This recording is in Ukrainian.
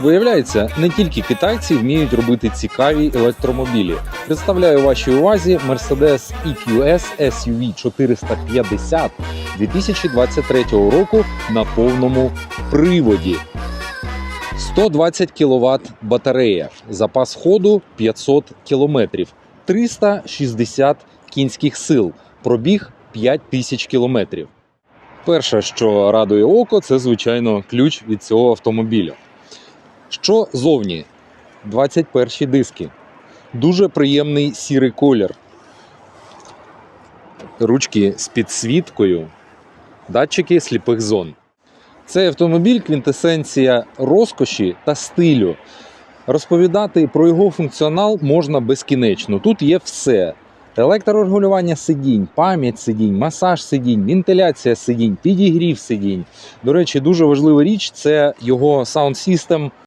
Виявляється, не тільки китайці вміють робити цікаві електромобілі. Представляю вашій увазі Mercedes EQS SUV 450 2023 року на повному приводі. 120 кВт батарея, запас ходу 500 км, 360 кінських сил, пробіг 5000 км. Перше, що радує око, це звичайно ключ від цього автомобіля. Що зовні? 21 диски. Дуже приємний сірий колір. Ручки з підсвіткою, датчики сліпих зон. Цей автомобіль квінтесенція розкоші та стилю. Розповідати про його функціонал можна безкінечно. Тут є все: електрорегулювання сидінь, пам'ять сидінь, масаж сидінь, вентиляція сидінь, підігрів сидінь. До речі, дуже важлива річ це його System